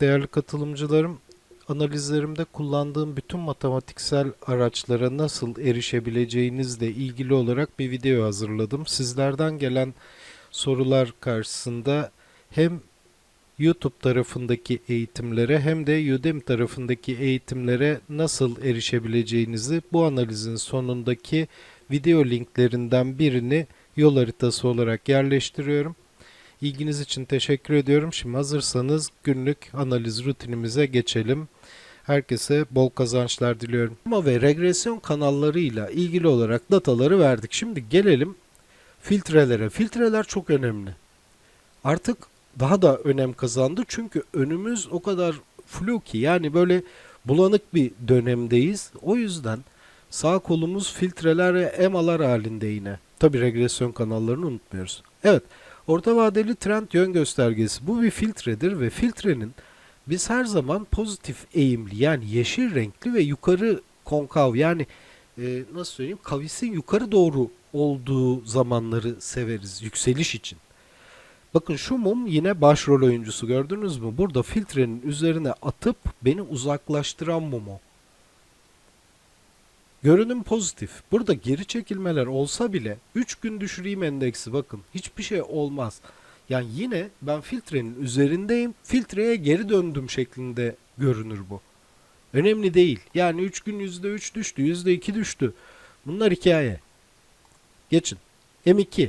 Değerli katılımcılarım, analizlerimde kullandığım bütün matematiksel araçlara nasıl erişebileceğinizle ilgili olarak bir video hazırladım. Sizlerden gelen sorular karşısında hem YouTube tarafındaki eğitimlere hem de Udemy tarafındaki eğitimlere nasıl erişebileceğinizi bu analizin sonundaki video linklerinden birini yol haritası olarak yerleştiriyorum. İlginiz için teşekkür ediyorum. Şimdi hazırsanız günlük analiz rutinimize geçelim. Herkese bol kazançlar diliyorum. Ama ve regresyon kanallarıyla ilgili olarak dataları verdik. Şimdi gelelim filtrelere. Filtreler çok önemli. Artık daha da önem kazandı çünkü önümüz o kadar flu ki yani böyle bulanık bir dönemdeyiz. O yüzden sağ kolumuz filtreler ve emalar halinde yine. Tabi regresyon kanallarını unutmuyoruz. Evet. Orta vadeli trend yön göstergesi. Bu bir filtredir ve filtrenin biz her zaman pozitif eğimli yani yeşil renkli ve yukarı konkav yani e, nasıl söyleyeyim kavisin yukarı doğru olduğu zamanları severiz yükseliş için. Bakın şu mum yine başrol oyuncusu gördünüz mü? Burada filtrenin üzerine atıp beni uzaklaştıran mumu. Görünüm pozitif. Burada geri çekilmeler olsa bile 3 gün düşüreyim endeksi bakın hiçbir şey olmaz. Yani yine ben filtrenin üzerindeyim filtreye geri döndüm şeklinde görünür bu. Önemli değil. Yani 3 gün %3 düştü %2 düştü. Bunlar hikaye. Geçin. M2.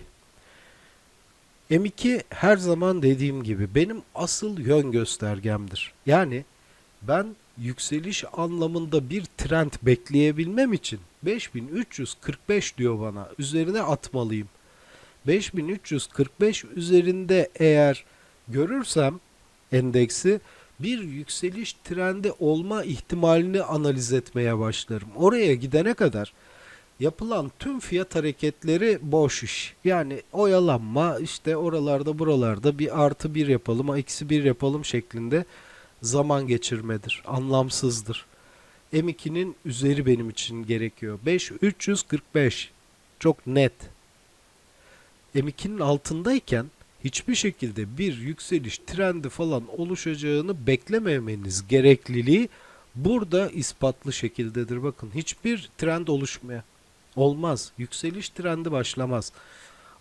M2 her zaman dediğim gibi benim asıl yön göstergemdir. Yani ben yükseliş anlamında bir trend bekleyebilmem için 5345 diyor bana. Üzerine atmalıyım. 5345 üzerinde eğer görürsem endeksi bir yükseliş trendi olma ihtimalini analiz etmeye başlarım. Oraya gidene kadar yapılan tüm fiyat hareketleri boş iş. Yani oyalanma işte oralarda buralarda bir artı bir yapalım, eksi bir yapalım şeklinde zaman geçirmedir. Anlamsızdır. M2'nin üzeri benim için gerekiyor. 5345 çok net. M2'nin altındayken hiçbir şekilde bir yükseliş trendi falan oluşacağını beklememeniz gerekliliği burada ispatlı şekildedir. Bakın hiçbir trend oluşmuyor. Olmaz. Yükseliş trendi başlamaz.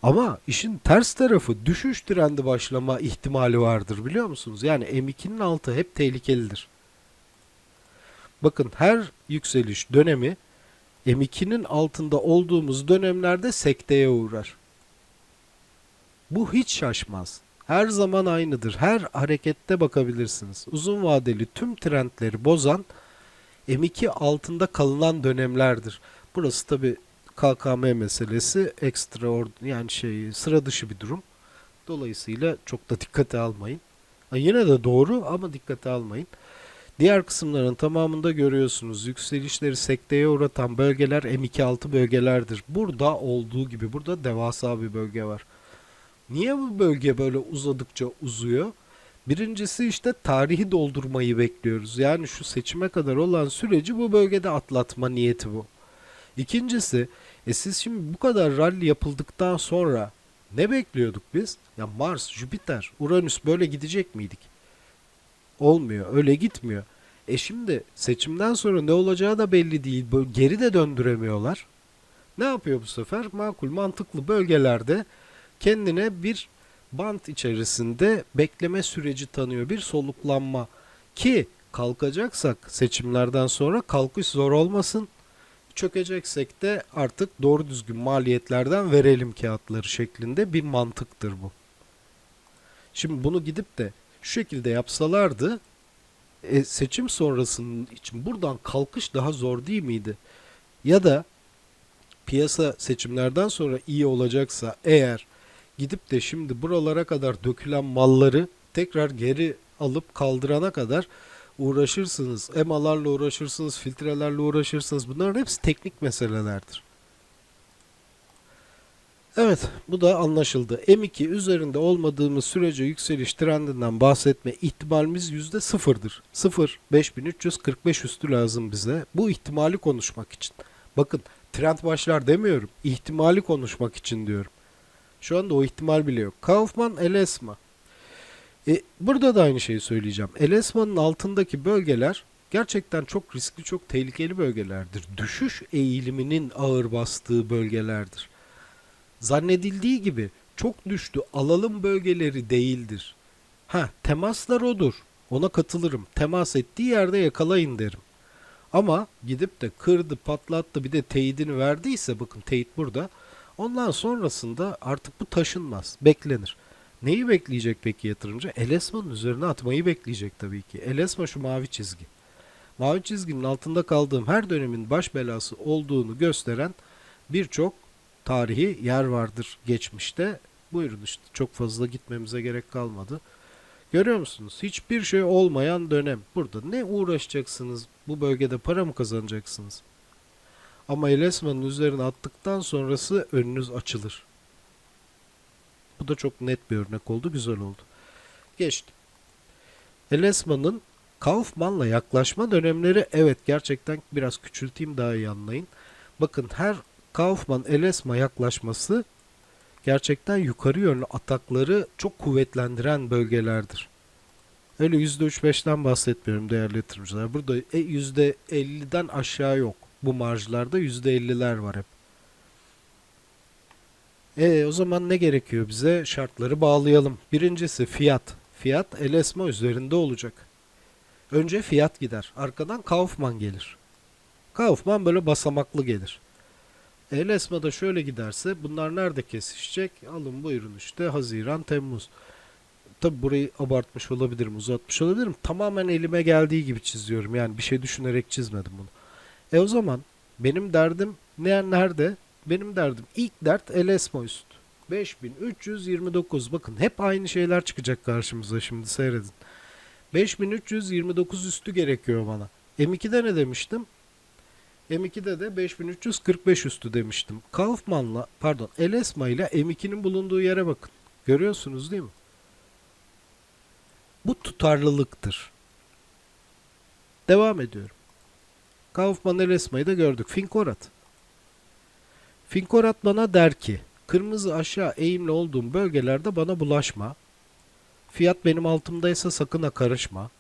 Ama işin ters tarafı düşüş trendi başlama ihtimali vardır biliyor musunuz? Yani M2'nin altı hep tehlikelidir. Bakın her yükseliş dönemi M2'nin altında olduğumuz dönemlerde sekteye uğrar. Bu hiç şaşmaz. Her zaman aynıdır. Her harekette bakabilirsiniz. Uzun vadeli tüm trendleri bozan M2 altında kalınan dönemlerdir. Burası tabi KKM meselesi ekstra yani şey sıra dışı bir durum. Dolayısıyla çok da dikkate almayın. Yine de doğru ama dikkate almayın. Diğer kısımların tamamında görüyorsunuz yükselişleri sekteye uğratan bölgeler M2-6 bölgelerdir. Burada olduğu gibi burada devasa bir bölge var. Niye bu bölge böyle uzadıkça uzuyor? Birincisi işte tarihi doldurmayı bekliyoruz. Yani şu seçime kadar olan süreci bu bölgede atlatma niyeti bu. İkincisi, e siz şimdi bu kadar rally yapıldıktan sonra ne bekliyorduk biz? Ya Mars, Jüpiter, Uranüs böyle gidecek miydik? Olmuyor, öyle gitmiyor. E şimdi seçimden sonra ne olacağı da belli değil. Böyle geri de döndüremiyorlar. Ne yapıyor bu sefer? Makul, mantıklı bölgelerde kendine bir bant içerisinde bekleme süreci tanıyor. Bir soluklanma ki kalkacaksak seçimlerden sonra kalkış zor olmasın. Çökeceksek de artık doğru düzgün maliyetlerden verelim kağıtları şeklinde bir mantıktır bu. Şimdi bunu gidip de şu şekilde yapsalardı e, seçim sonrasının için buradan kalkış daha zor değil miydi? Ya da piyasa seçimlerden sonra iyi olacaksa eğer gidip de şimdi buralara kadar dökülen malları tekrar geri alıp kaldırana kadar uğraşırsınız. EMA'larla uğraşırsınız, filtrelerle uğraşırsınız. Bunların hepsi teknik meselelerdir. Evet, bu da anlaşıldı. M2 üzerinde olmadığımız sürece yükseliş trendinden bahsetme ihtimalimiz yüzde sıfırdır. Sıfır, 5345 üstü lazım bize. Bu ihtimali konuşmak için. Bakın, trend başlar demiyorum. İhtimali konuşmak için diyorum. Şu anda o ihtimal bile yok. Kaufman Elesma. E, burada da aynı şeyi söyleyeceğim. Elesman'ın altındaki bölgeler gerçekten çok riskli, çok tehlikeli bölgelerdir. Düşüş eğiliminin ağır bastığı bölgelerdir. Zannedildiği gibi çok düştü, alalım bölgeleri değildir. Ha, temaslar odur. Ona katılırım. Temas ettiği yerde yakalayın derim. Ama gidip de kırdı, patlattı bir de teyidini verdiyse bakın teyit burada. Ondan sonrasında artık bu taşınmaz. Beklenir. Neyi bekleyecek peki yatırımcı? Elesma'nın üzerine atmayı bekleyecek tabii ki. Elesma şu mavi çizgi. Mavi çizginin altında kaldığım her dönemin baş belası olduğunu gösteren birçok tarihi yer vardır geçmişte. Buyurun işte çok fazla gitmemize gerek kalmadı. Görüyor musunuz? Hiçbir şey olmayan dönem. Burada ne uğraşacaksınız? Bu bölgede para mı kazanacaksınız? Ama Elesma'nın üzerine attıktan sonrası önünüz açılır. Bu da çok net bir örnek oldu. Güzel oldu. Geçtim. Elesma'nın Kaufman'la yaklaşma dönemleri evet gerçekten biraz küçülteyim daha iyi anlayın. Bakın her Kaufman Elesma yaklaşması gerçekten yukarı yönlü atakları çok kuvvetlendiren bölgelerdir. Öyle %3-5'ten bahsetmiyorum değerli yatırımcılar. Burada e, %50'den aşağı yok. Bu marjlarda %50'ler var hep. E o zaman ne gerekiyor bize? Şartları bağlayalım. Birincisi fiyat. Fiyat Elesma üzerinde olacak. Önce fiyat gider. Arkadan Kaufman gelir. Kaufman böyle basamaklı gelir. Elesma da şöyle giderse bunlar nerede kesişecek? Alın buyurun işte Haziran, Temmuz. Tabi burayı abartmış olabilirim, uzatmış olabilirim. Tamamen elime geldiği gibi çiziyorum. Yani bir şey düşünerek çizmedim bunu. E o zaman benim derdim ne nerede? Benim derdim ilk dert Elesma üst. 5329 bakın hep aynı şeyler çıkacak karşımıza şimdi seyredin. 5329 üstü gerekiyor bana. M2'de ne demiştim? M2'de de 5345 üstü demiştim. Kaufman'la pardon Elesma ile M2'nin bulunduğu yere bakın. Görüyorsunuz değil mi? Bu tutarlılıktır. Devam ediyorum. Kaufman Elesma'yı da gördük. Finkorat. Finkorat bana der ki kırmızı aşağı eğimli olduğum bölgelerde bana bulaşma. Fiyat benim altımdaysa sakın ha karışma.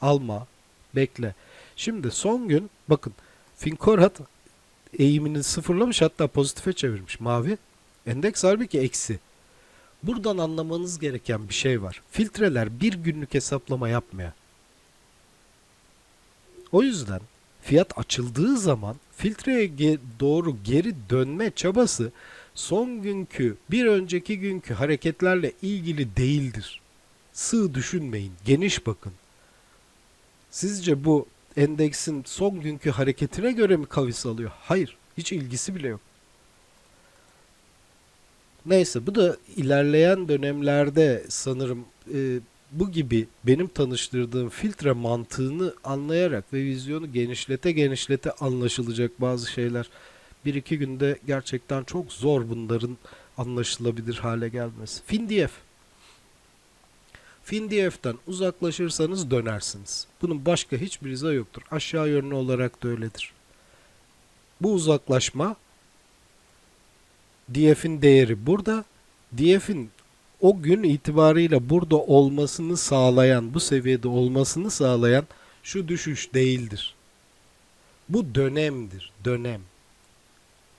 Alma. Bekle. Şimdi son gün bakın Finkorat eğimini sıfırlamış hatta pozitife çevirmiş mavi. Endeks halbuki eksi. Buradan anlamanız gereken bir şey var. Filtreler bir günlük hesaplama yapmıyor. O yüzden fiyat açıldığı zaman filtreye doğru geri dönme çabası son günkü bir önceki günkü hareketlerle ilgili değildir. Sığ düşünmeyin, geniş bakın. Sizce bu endeksin son günkü hareketine göre mi kavis alıyor? Hayır, hiç ilgisi bile yok. Neyse bu da ilerleyen dönemlerde sanırım e, bu gibi benim tanıştırdığım filtre mantığını anlayarak ve vizyonu genişlete genişlete anlaşılacak bazı şeyler. Bir iki günde gerçekten çok zor bunların anlaşılabilir hale gelmesi. FinDF. FinDF'den uzaklaşırsanız dönersiniz. Bunun başka hiçbir izahı yoktur. Aşağı yönlü olarak da öyledir. Bu uzaklaşma DF'in değeri burada. DF'in o gün itibarıyla burada olmasını sağlayan, bu seviyede olmasını sağlayan şu düşüş değildir. Bu dönemdir, dönem.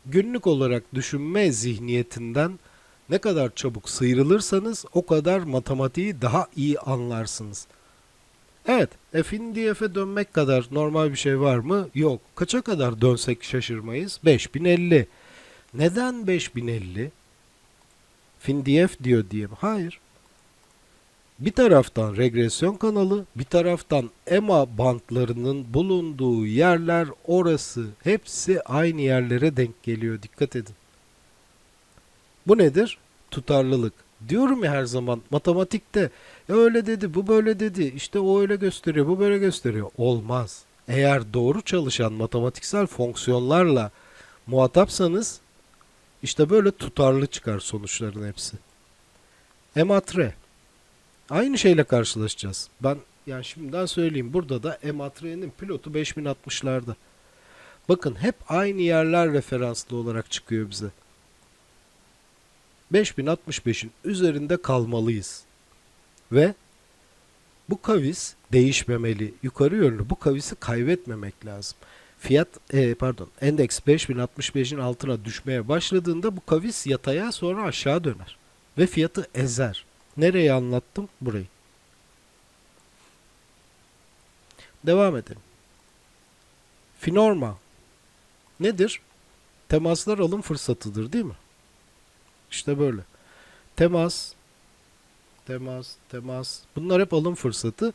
Günlük olarak düşünme zihniyetinden ne kadar çabuk sıyrılırsanız o kadar matematiği daha iyi anlarsınız. Evet, F'in DF'e dönmek kadar normal bir şey var mı? Yok. Kaça kadar dönsek şaşırmayız? 5050. Neden 5050? FinDF diyor diye mi? Hayır. Bir taraftan regresyon kanalı, bir taraftan EMA bantlarının bulunduğu yerler orası hepsi aynı yerlere denk geliyor. Dikkat edin. Bu nedir? Tutarlılık. Diyorum ya her zaman matematikte "Ya öyle dedi, bu böyle dedi, işte o öyle gösteriyor, bu böyle gösteriyor. Olmaz. Eğer doğru çalışan matematiksel fonksiyonlarla muhatapsanız işte böyle tutarlı çıkar sonuçların hepsi. Ematre. Aynı şeyle karşılaşacağız. Ben yani şimdiden söyleyeyim. Burada da Ematre'nin pilotu 5060'larda. Bakın hep aynı yerler referanslı olarak çıkıyor bize. 5065'in üzerinde kalmalıyız. Ve Bu kavis değişmemeli. Yukarı yönlü bu kavisi kaybetmemek lazım. Fiyat e, pardon endeks 5065'in altına düşmeye başladığında bu kavis yataya sonra aşağı döner. Ve fiyatı ezer. Nereye anlattım? Burayı. Devam edelim. Finorma nedir? Temaslar alım fırsatıdır değil mi? İşte böyle. Temas, temas, temas. Bunlar hep alım fırsatı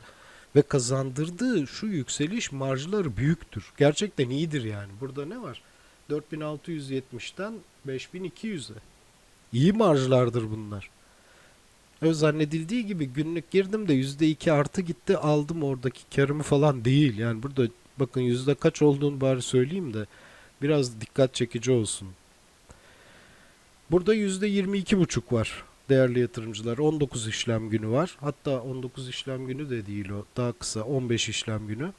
ve kazandırdığı şu yükseliş marjları büyüktür. Gerçekten iyidir yani. Burada ne var? 4670'ten 5200'e. İyi marjlardır bunlar. Öyle zannedildiği gibi günlük girdim de %2 artı gitti aldım oradaki karımı falan değil. Yani burada bakın yüzde kaç olduğunu bari söyleyeyim de biraz dikkat çekici olsun. Burada yüzde 22,5 var değerli yatırımcılar. 19 işlem günü var. Hatta 19 işlem günü de değil o. Daha kısa 15 işlem günü.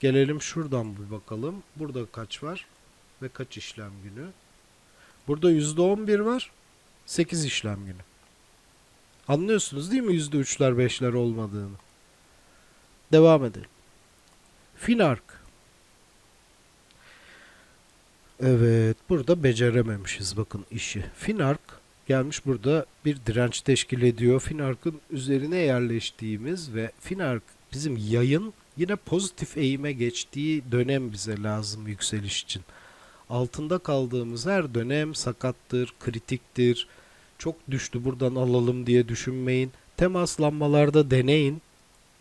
Gelelim şuradan bir bakalım. Burada kaç var ve kaç işlem günü? Burada %11 var. 8 işlem günü. Anlıyorsunuz değil mi %3'ler 5'ler olmadığını? Devam edelim. Finark. Evet, burada becerememişiz bakın işi. Finark gelmiş burada bir direnç teşkil ediyor. Finark'ın üzerine yerleştiğimiz ve Finark bizim yayın yine pozitif eğime geçtiği dönem bize lazım yükseliş için. Altında kaldığımız her dönem sakattır, kritiktir. Çok düştü buradan alalım diye düşünmeyin. Temaslanmalarda deneyin.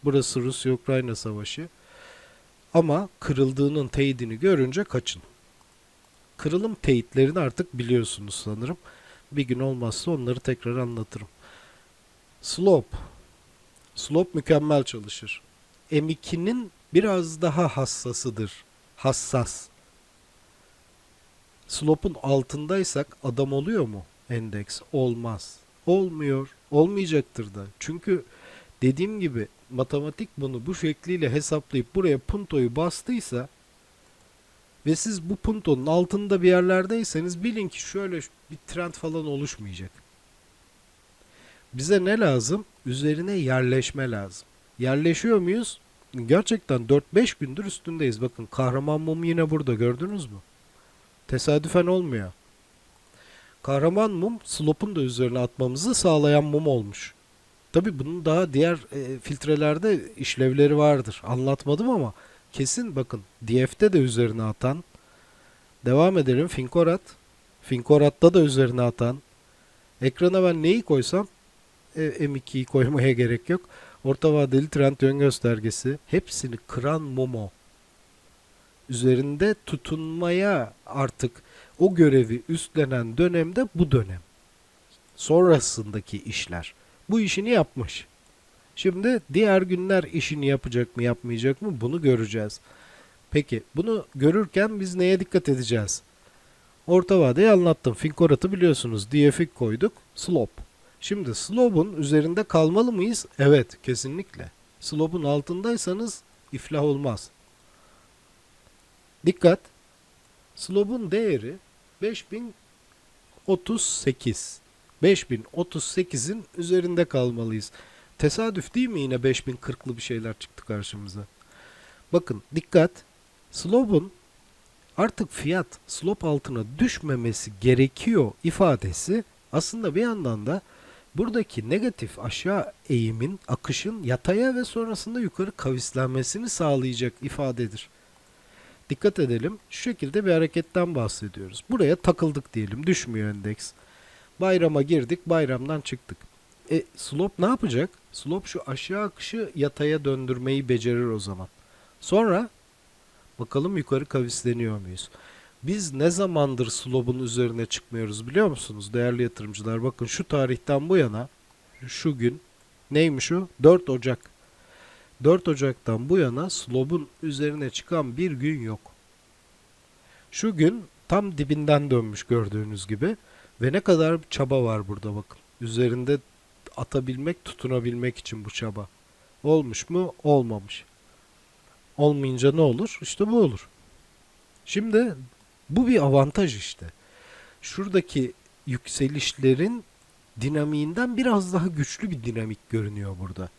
Burası Rusya-Ukrayna savaşı. Ama kırıldığının teyidini görünce kaçın. Kırılım teyitlerini artık biliyorsunuz sanırım. Bir gün olmazsa onları tekrar anlatırım. Slope. Slope mükemmel çalışır. M2'nin biraz daha hassasıdır. Hassas. Slope'un altındaysak adam oluyor mu endeks? Olmaz. Olmuyor. Olmayacaktır da. Çünkü dediğim gibi matematik bunu bu şekliyle hesaplayıp buraya puntoyu bastıysa ve siz bu puntonun altında bir yerlerdeyseniz bilin ki şöyle bir trend falan oluşmayacak. Bize ne lazım? Üzerine yerleşme lazım. Yerleşiyor muyuz? Gerçekten 4-5 gündür üstündeyiz. Bakın kahraman mum yine burada gördünüz mü? Tesadüfen olmuyor. Kahraman mum slope'un da üzerine atmamızı sağlayan mum olmuş. Tabi bunun daha diğer e, filtrelerde işlevleri vardır. Anlatmadım ama kesin bakın DF'de de üzerine atan. Devam edelim Finkorat. Finkorat'ta da üzerine atan. Ekrana ben neyi koysam e, M2'yi koymaya gerek yok. Orta vadeli trend yön göstergesi. Hepsini kıran Momo. Üzerinde tutunmaya artık o görevi üstlenen dönemde bu dönem. Sonrasındaki işler. Bu işini yapmış. Şimdi diğer günler işini yapacak mı yapmayacak mı bunu göreceğiz. Peki bunu görürken biz neye dikkat edeceğiz? Orta vadeyi anlattım. Finkorat'ı biliyorsunuz. DF'i koyduk. Slope. Şimdi slope'un üzerinde kalmalı mıyız? Evet kesinlikle. Slope'un altındaysanız iflah olmaz. Dikkat. Slope'un değeri 5038. 5038'in üzerinde kalmalıyız. Tesadüf değil mi yine 5040'lı bir şeyler çıktı karşımıza. Bakın dikkat. Slope'un artık fiyat slope altına düşmemesi gerekiyor ifadesi aslında bir yandan da buradaki negatif aşağı eğimin, akışın yataya ve sonrasında yukarı kavislenmesini sağlayacak ifadedir. Dikkat edelim. Şu şekilde bir hareketten bahsediyoruz. Buraya takıldık diyelim. Düşmüyor endeks. Bayrama girdik. Bayramdan çıktık. E slope ne yapacak? Slope şu aşağı akışı yataya döndürmeyi becerir o zaman. Sonra bakalım yukarı kavisleniyor muyuz? Biz ne zamandır slope'un üzerine çıkmıyoruz biliyor musunuz değerli yatırımcılar? Bakın şu tarihten bu yana şu gün neymiş o? 4 Ocak. 4 Ocak'tan bu yana slope'un üzerine çıkan bir gün yok. Şu gün tam dibinden dönmüş gördüğünüz gibi ve ne kadar çaba var burada bakın. Üzerinde atabilmek, tutunabilmek için bu çaba. Olmuş mu? Olmamış. Olmayınca ne olur? İşte bu olur. Şimdi bu bir avantaj işte. Şuradaki yükselişlerin dinamiğinden biraz daha güçlü bir dinamik görünüyor burada.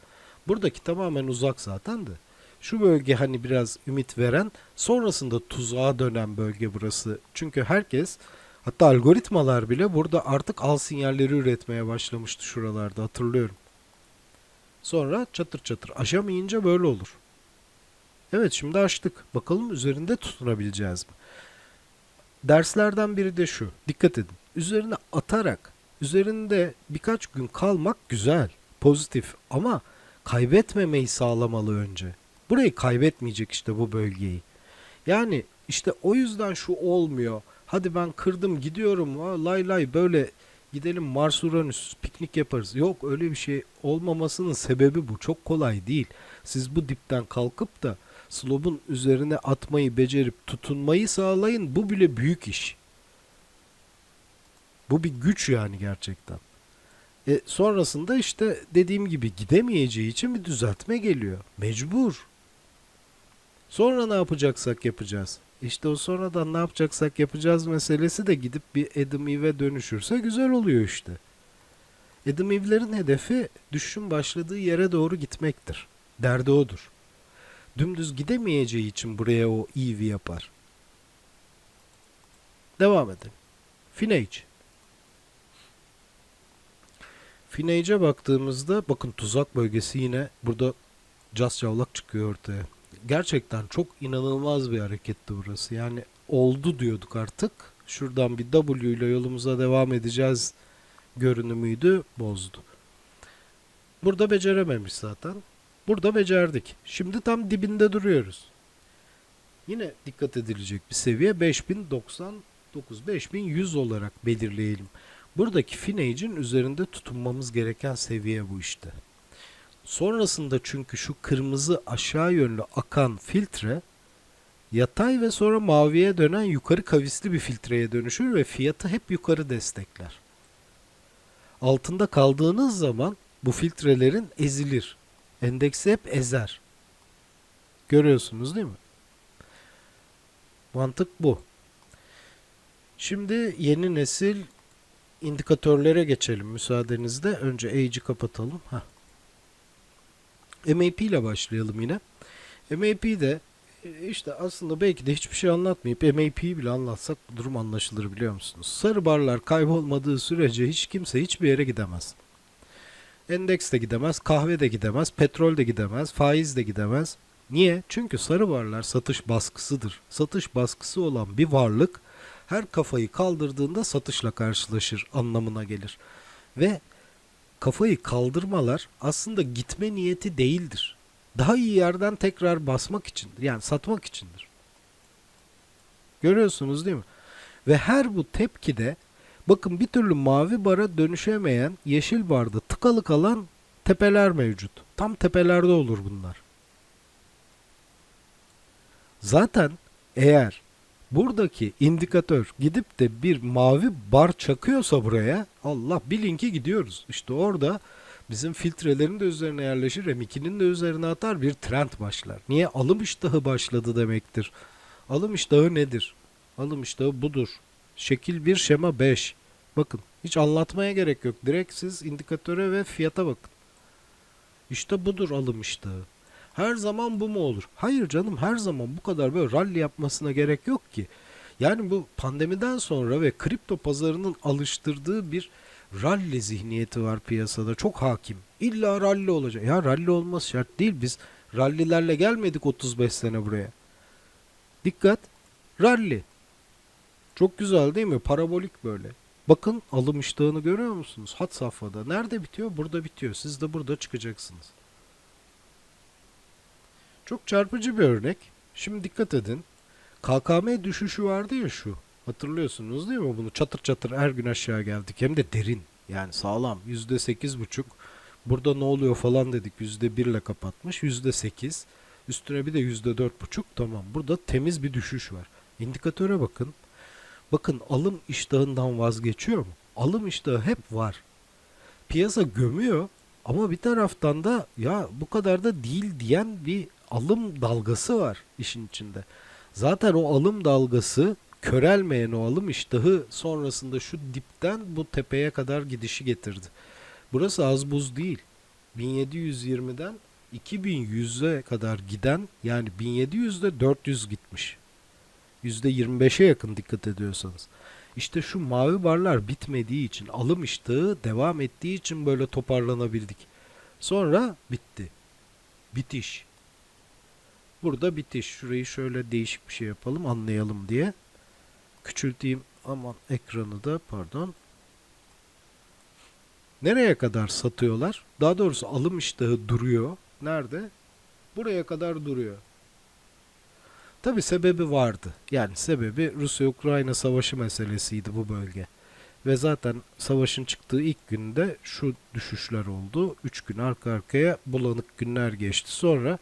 Buradaki tamamen uzak zaten de. Şu bölge hani biraz ümit veren, sonrasında tuzağa dönen bölge burası. Çünkü herkes hatta algoritmalar bile burada artık al sinyalleri üretmeye başlamıştı şuralarda hatırlıyorum. Sonra çatır çatır aşamayınca böyle olur. Evet şimdi açtık. Bakalım üzerinde tutunabileceğiz mi? Derslerden biri de şu. Dikkat edin. Üzerine atarak üzerinde birkaç gün kalmak güzel, pozitif ama kaybetmemeyi sağlamalı önce. Burayı kaybetmeyecek işte bu bölgeyi. Yani işte o yüzden şu olmuyor. Hadi ben kırdım gidiyorum. Lay lay böyle gidelim Mars Uranüs piknik yaparız. Yok öyle bir şey olmamasının sebebi bu. Çok kolay değil. Siz bu dipten kalkıp da slobun üzerine atmayı becerip tutunmayı sağlayın. Bu bile büyük iş. Bu bir güç yani gerçekten. E, sonrasında işte dediğim gibi gidemeyeceği için bir düzeltme geliyor. Mecbur. Sonra ne yapacaksak yapacağız. İşte o sonradan ne yapacaksak yapacağız meselesi de gidip bir Adam Eve'e dönüşürse güzel oluyor işte. Adam Eve'lerin hedefi düşüşün başladığı yere doğru gitmektir. Derdi odur. Dümdüz gidemeyeceği için buraya o Eve'i yapar. Devam edelim. Finage. Finage'e baktığımızda bakın tuzak bölgesi yine burada cas yavlak çıkıyor ortaya. Gerçekten çok inanılmaz bir hareketti burası. Yani oldu diyorduk artık. Şuradan bir W ile yolumuza devam edeceğiz görünümüydü. Bozdu. Burada becerememiş zaten. Burada becerdik. Şimdi tam dibinde duruyoruz. Yine dikkat edilecek bir seviye 5099 5100 olarak belirleyelim. Buradaki Finage'in üzerinde tutunmamız gereken seviye bu işte. Sonrasında çünkü şu kırmızı aşağı yönlü akan filtre yatay ve sonra maviye dönen yukarı kavisli bir filtreye dönüşür ve fiyatı hep yukarı destekler. Altında kaldığınız zaman bu filtrelerin ezilir. Endeksi hep ezer. Görüyorsunuz değil mi? Mantık bu. Şimdi yeni nesil indikatörlere geçelim müsaadenizle. Önce Age'i kapatalım. Heh. MAP ile başlayalım yine. MAP'de e, işte aslında belki de hiçbir şey anlatmayıp MAP'yi bile anlatsak durum anlaşılır biliyor musunuz? Sarı barlar kaybolmadığı sürece hiç kimse hiçbir yere gidemez. Endeks de gidemez, kahve de gidemez, petrol de gidemez, faiz de gidemez. Niye? Çünkü sarı varlar satış baskısıdır. Satış baskısı olan bir varlık her kafayı kaldırdığında satışla karşılaşır anlamına gelir. Ve kafayı kaldırmalar aslında gitme niyeti değildir. Daha iyi yerden tekrar basmak içindir. Yani satmak içindir. Görüyorsunuz değil mi? Ve her bu tepkide bakın bir türlü mavi bara dönüşemeyen yeşil barda tıkalı kalan tepeler mevcut. Tam tepelerde olur bunlar. Zaten eğer buradaki indikatör gidip de bir mavi bar çakıyorsa buraya Allah bilin ki gidiyoruz. İşte orada bizim filtrelerin de üzerine yerleşir M2'nin de üzerine atar bir trend başlar. Niye? Alım iştahı başladı demektir. Alım iştahı nedir? Alım iştahı budur. Şekil 1 şema 5. Bakın hiç anlatmaya gerek yok. Direkt siz indikatöre ve fiyata bakın. İşte budur alım iştahı. Her zaman bu mu olur? Hayır canım her zaman bu kadar böyle rally yapmasına gerek yok ki. Yani bu pandemiden sonra ve kripto pazarının alıştırdığı bir rally zihniyeti var piyasada. Çok hakim. İlla rally olacak. Ya rally olması şart değil. Biz rallilerle gelmedik 35 sene buraya. Dikkat. Rally. Çok güzel değil mi? Parabolik böyle. Bakın alım iştahını görüyor musunuz? Hat safhada. Nerede bitiyor? Burada bitiyor. Siz de burada çıkacaksınız. Çok çarpıcı bir örnek. Şimdi dikkat edin. KKM düşüşü vardı ya şu. Hatırlıyorsunuz değil mi bunu? Çatır çatır her gün aşağı geldik. Hem de derin. Yani sağlam. Yüzde sekiz buçuk. Burada ne oluyor falan dedik. Yüzde bir ile kapatmış. Yüzde sekiz. Üstüne bir de yüzde dört buçuk. Tamam. Burada temiz bir düşüş var. İndikatöre bakın. Bakın alım iştahından vazgeçiyor mu? Alım iştahı hep var. Piyasa gömüyor ama bir taraftan da ya bu kadar da değil diyen bir alım dalgası var işin içinde. Zaten o alım dalgası körelmeyen o alım iştahı sonrasında şu dipten bu tepeye kadar gidişi getirdi. Burası az buz değil. 1720'den 2100'e kadar giden yani 1700'de 400 gitmiş. %25'e yakın dikkat ediyorsanız. İşte şu mavi barlar bitmediği için alım iştahı devam ettiği için böyle toparlanabildik. Sonra bitti. Bitiş. Burada bitiş. Şurayı şöyle değişik bir şey yapalım anlayalım diye. Küçülteyim aman ekranı da pardon. Nereye kadar satıyorlar? Daha doğrusu alım iştahı duruyor. Nerede? Buraya kadar duruyor. Tabi sebebi vardı. Yani sebebi Rusya-Ukrayna savaşı meselesiydi bu bölge. Ve zaten savaşın çıktığı ilk günde şu düşüşler oldu. Üç gün arka arkaya bulanık günler geçti. Sonra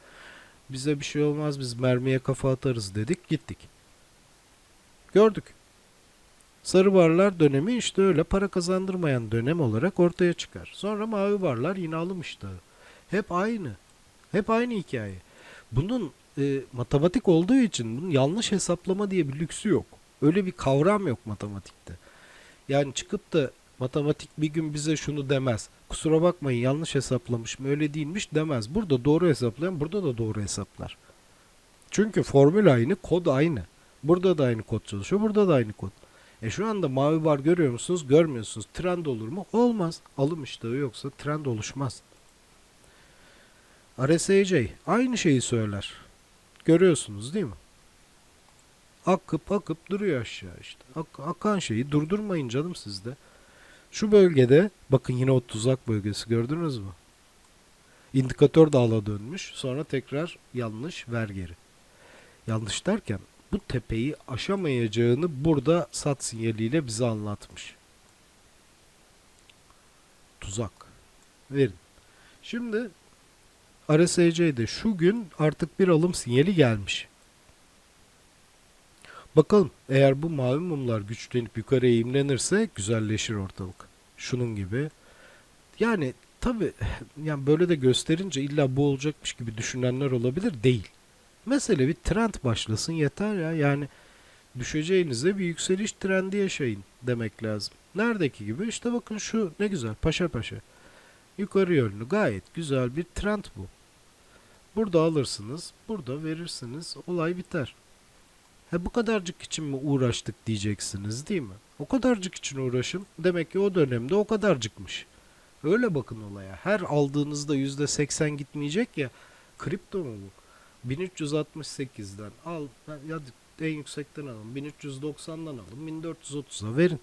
bize bir şey olmaz biz mermiye kafa atarız dedik gittik. Gördük. Sarı barlar dönemi işte öyle para kazandırmayan dönem olarak ortaya çıkar. Sonra mavi barlar yine alım iştahı. Hep aynı. Hep aynı hikaye. Bunun e, matematik olduğu için bunun yanlış hesaplama diye bir lüksü yok. Öyle bir kavram yok matematikte. Yani çıkıp da matematik bir gün bize şunu demez. Kusura bakmayın yanlış hesaplamışım öyle değilmiş demez. Burada doğru hesaplayan burada da doğru hesaplar. Çünkü formül aynı, kod aynı. Burada da aynı kod çalışıyor, burada da aynı kod. E şu anda mavi bar görüyor musunuz? Görmüyorsunuz. Trend olur mu? Olmaz. Alım iştahı yoksa trend oluşmaz. RSIC aynı şeyi söyler. Görüyorsunuz değil mi? Akıp akıp duruyor aşağı işte. Ak- akan şeyi durdurmayın canım sizde. Şu bölgede bakın yine o tuzak bölgesi gördünüz mü? İndikatör dağla dönmüş. Sonra tekrar yanlış ver geri. Yanlış derken bu tepeyi aşamayacağını burada sat sinyaliyle bize anlatmış. Tuzak. Verin. Şimdi RSIC'de şu gün artık bir alım sinyali gelmiş. Bakalım eğer bu mavi mumlar güçlenip yukarıya eğimlenirse güzelleşir ortalık. Şunun gibi. Yani tabi yani böyle de gösterince illa bu olacakmış gibi düşünenler olabilir değil. Mesele bir trend başlasın yeter ya. Yani düşeceğinize bir yükseliş trendi yaşayın demek lazım. Neredeki gibi işte bakın şu ne güzel paşa paşa. Yukarı yönlü gayet güzel bir trend bu. Burada alırsınız, burada verirsiniz, olay biter. He bu kadarcık için mi uğraştık diyeceksiniz değil mi? O kadarcık için uğraşın. Demek ki o dönemde o kadarcıkmış. Öyle bakın olaya. Her aldığınızda %80 gitmeyecek ya. Kripto mu bu? 1368'den al. Ya en yüksekten alın. 1390'dan alın. 1430'a verin.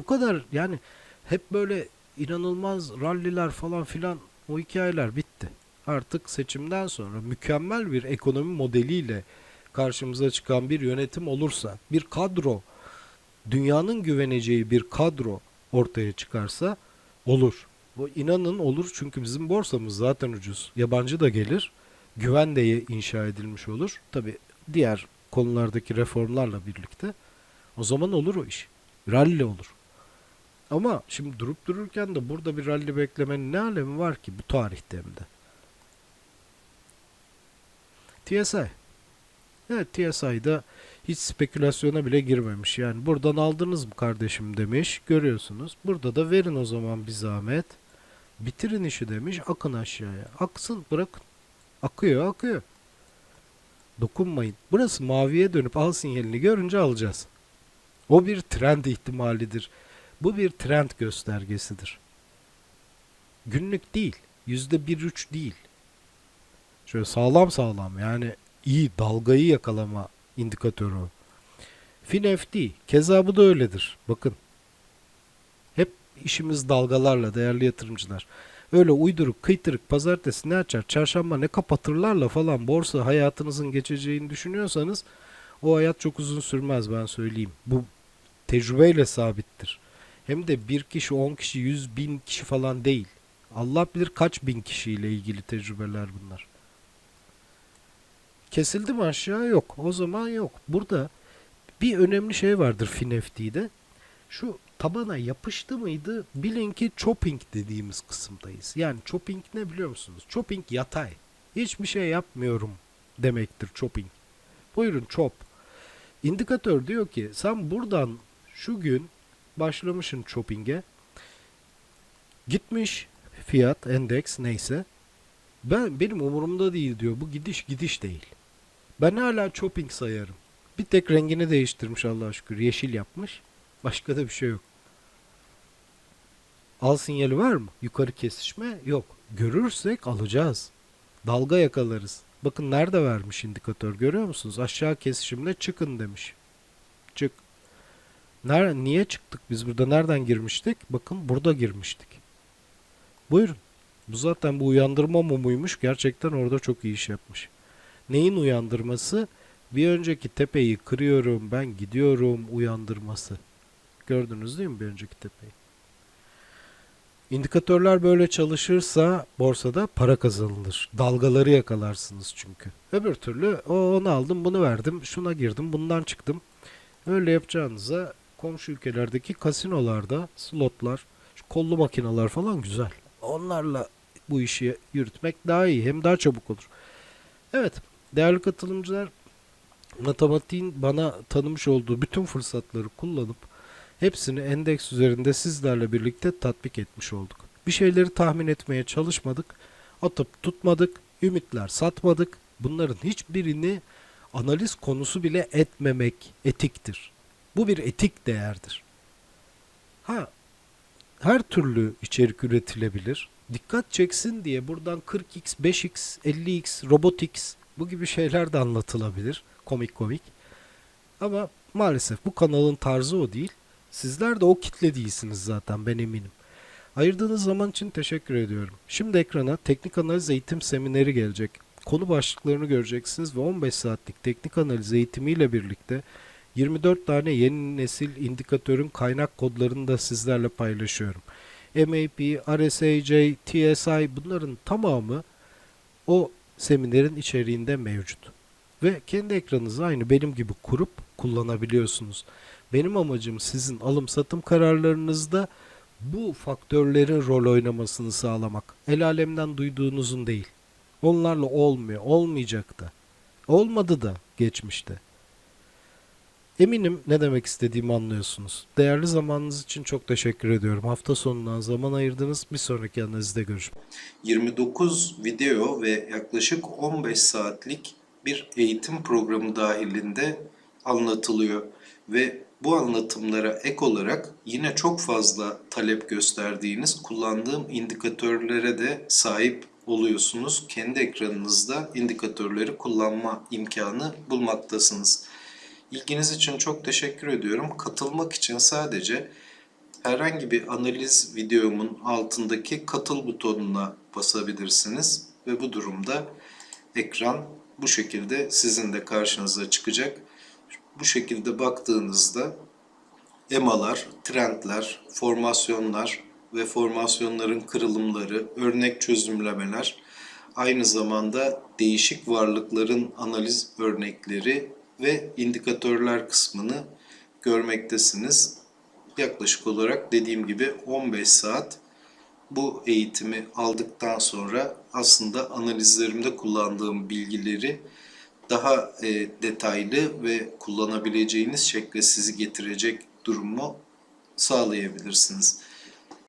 Bu kadar yani hep böyle inanılmaz ralliler falan filan o hikayeler bitti. Artık seçimden sonra mükemmel bir ekonomi modeliyle karşımıza çıkan bir yönetim olursa, bir kadro, dünyanın güveneceği bir kadro ortaya çıkarsa olur. Bu inanın olur çünkü bizim borsamız zaten ucuz. Yabancı da gelir. Güven de inşa edilmiş olur. Tabi diğer konulardaki reformlarla birlikte. O zaman olur o iş. Rally olur. Ama şimdi durup dururken de burada bir rally beklemenin ne alemi var ki bu tarihte hem de. TSI. Evet TSI'da hiç spekülasyona bile girmemiş. Yani buradan aldınız mı kardeşim demiş. Görüyorsunuz. Burada da verin o zaman bir zahmet. Bitirin işi demiş. Akın aşağıya. Aksın bırakın. Akıyor akıyor. Dokunmayın. Burası maviye dönüp al sinyalini görünce alacağız. O bir trend ihtimalidir. Bu bir trend göstergesidir. Günlük değil. Yüzde bir üç değil. Şöyle sağlam sağlam yani iyi dalgayı yakalama indikatörü. FinFD keza bu da öyledir. Bakın. Hep işimiz dalgalarla değerli yatırımcılar. Öyle uyduruk kıytırık pazartesi ne açar çarşamba ne kapatırlarla falan borsa hayatınızın geçeceğini düşünüyorsanız o hayat çok uzun sürmez ben söyleyeyim. Bu tecrübeyle sabittir. Hem de bir kişi, on kişi, yüz bin kişi falan değil. Allah bilir kaç bin kişiyle ilgili tecrübeler bunlar. Kesildi mi aşağı? Yok. O zaman yok. Burada bir önemli şey vardır FinFD'de. Şu tabana yapıştı mıydı bilin ki chopping dediğimiz kısımdayız. Yani chopping ne biliyor musunuz? Chopping yatay. Hiçbir şey yapmıyorum demektir chopping. Buyurun chop. İndikatör diyor ki sen buradan şu gün başlamışsın chopping'e. Gitmiş fiyat, endeks neyse. Ben benim umurumda değil diyor. Bu gidiş gidiş değil. Ben hala chopping sayarım. Bir tek rengini değiştirmiş Allah'a şükür. Yeşil yapmış. Başka da bir şey yok. Al sinyali var mı? Yukarı kesişme yok. Görürsek alacağız. Dalga yakalarız. Bakın nerede vermiş indikatör görüyor musunuz? Aşağı kesişimde çıkın demiş. Çık. Ner niye çıktık biz burada? Nereden girmiştik? Bakın burada girmiştik. Buyurun. Bu zaten bu uyandırma mumuymuş. Gerçekten orada çok iyi iş yapmış. Neyin uyandırması? Bir önceki tepeyi kırıyorum ben gidiyorum uyandırması. Gördünüz değil mi bir önceki tepeyi? İndikatörler böyle çalışırsa borsada para kazanılır. Dalgaları yakalarsınız çünkü. Öbür türlü o onu aldım bunu verdim şuna girdim bundan çıktım. Öyle yapacağınıza komşu ülkelerdeki kasinolarda slotlar, şu kollu makineler falan güzel. Onlarla bu işi yürütmek daha iyi hem daha çabuk olur. Evet değerli katılımcılar matematiğin bana tanımış olduğu bütün fırsatları kullanıp hepsini endeks üzerinde sizlerle birlikte tatbik etmiş olduk. Bir şeyleri tahmin etmeye çalışmadık, atıp tutmadık, ümitler satmadık. Bunların hiçbirini analiz konusu bile etmemek etiktir. Bu bir etik değerdir. Ha, her türlü içerik üretilebilir. Dikkat çeksin diye buradan 40x, 5x, 50x, robotix bu gibi şeyler de anlatılabilir. Komik komik. Ama maalesef bu kanalın tarzı o değil. Sizler de o kitle değilsiniz zaten ben eminim. Ayırdığınız zaman için teşekkür ediyorum. Şimdi ekrana teknik analiz eğitim semineri gelecek. Konu başlıklarını göreceksiniz ve 15 saatlik teknik analiz eğitimiyle birlikte 24 tane yeni nesil indikatörün kaynak kodlarını da sizlerle paylaşıyorum. MAP, RSAJ, TSI bunların tamamı o seminerin içeriğinde mevcut. Ve kendi ekranınızı aynı benim gibi kurup kullanabiliyorsunuz. Benim amacım sizin alım satım kararlarınızda bu faktörlerin rol oynamasını sağlamak. El alemden duyduğunuzun değil. Onlarla olmuyor, olmayacak da. Olmadı da geçmişte. Eminim ne demek istediğimi anlıyorsunuz. Değerli zamanınız için çok teşekkür ediyorum. Hafta sonundan zaman ayırdınız. Bir sonraki analizde görüşmek 29 video ve yaklaşık 15 saatlik bir eğitim programı dahilinde anlatılıyor ve bu anlatımlara ek olarak yine çok fazla talep gösterdiğiniz kullandığım indikatörlere de sahip oluyorsunuz. Kendi ekranınızda indikatörleri kullanma imkanı bulmaktasınız. İlginiz için çok teşekkür ediyorum. Katılmak için sadece herhangi bir analiz videomun altındaki katıl butonuna basabilirsiniz ve bu durumda ekran bu şekilde sizin de karşınıza çıkacak. Bu şekilde baktığınızda EMA'lar, trendler, formasyonlar ve formasyonların kırılımları, örnek çözümlemeler, aynı zamanda değişik varlıkların analiz örnekleri ve indikatörler kısmını görmektesiniz. Yaklaşık olarak dediğim gibi 15 saat bu eğitimi aldıktan sonra aslında analizlerimde kullandığım bilgileri daha e, detaylı ve kullanabileceğiniz şekle sizi getirecek durumu sağlayabilirsiniz.